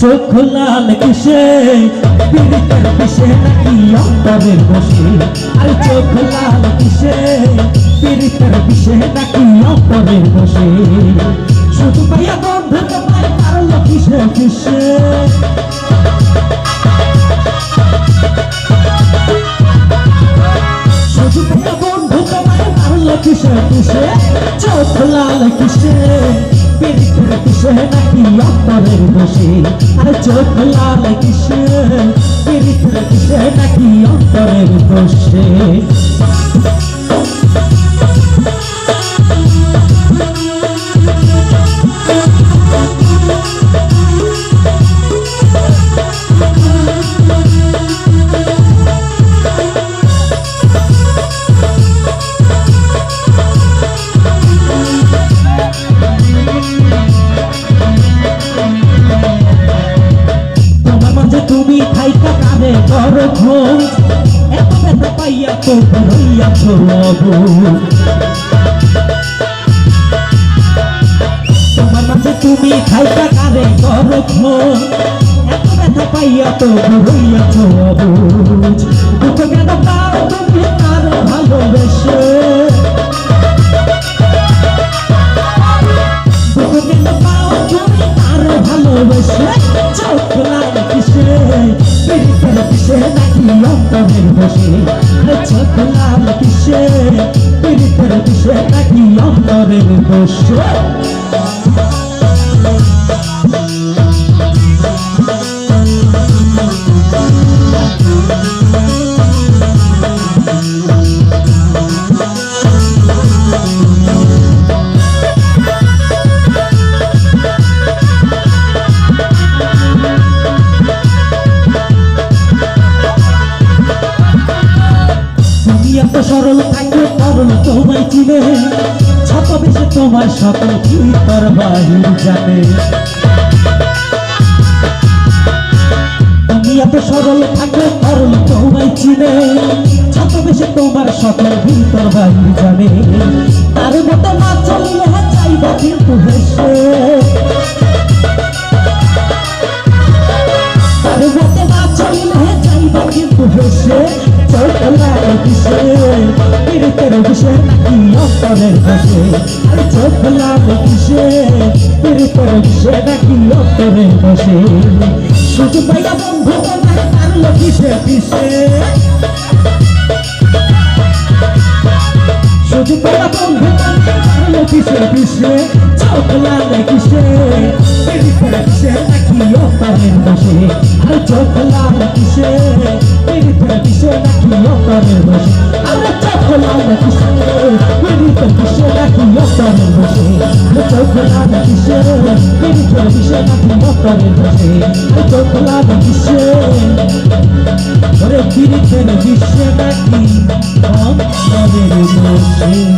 চোখ লাল কিসে? পীড়িতের কিসে নাকি অন্তরের বসে? আর চোখ লাল কিসে? পীড়িতের কিসে নাকি অন্তরের বসে? শুধু পাইয়া বন্ধু পারল কিসে কিসে? শুধু পাইয়া বন্ধু পারল কিসে কিসে? চোখ লাল কিসে? পীড়িতের কিসে নাকি অন্তরের বসে আর চোখ লাল কিসে পীড়িতের কিসে নাকি অন্তরের বসে করো এত পাইয়া তো হইয়াছ অবুঝ তোমার মাঝে তুমি কানে করো ব্যথা পাইয়া তো হইয়াছ অবুঝ দুঃখ কেন পাও তুমি তার ভালোবেসে? দুঃখ কেন পাও তুমি তার ভালোবেসে? চোখ লাল কিসে পীড়িতের কিসে নাকি অন্তরের বসে সরল থাকবে তরল তোমায় চিনে। ছত বেশে তোমার সকল ভিতর বাহির জানে। তুমি এত সরল থাকবে তরল তোমায় চিনে। ছত বেশে তোমার সকল ভিতর বাহির জানে। তার মতো না চললে চাইবা কিন্তু হেসে। লাগে কিসে পীড়িতের কিসে অন্তরের বসে আরে চোখ লাগে কিসে পীড়িতের কিসে নাকি তোমায় কিসে কিসে চোখ লাগে কিসে আরে চোখ লাগে কিসে পীড়িতের কিসে নাকি অন্তরের বসে আরে চোখ লাগে কিসে পীড়িতের কিসে নাকি অন্তরের বসে আরে চোখ লাগে কিসে পীড়িতের কিসে নাকি অন্তরের বসে আরে চোখ লাগে কিসে ওরে পীড়িতের কিসে নাকি অন্তরের বসে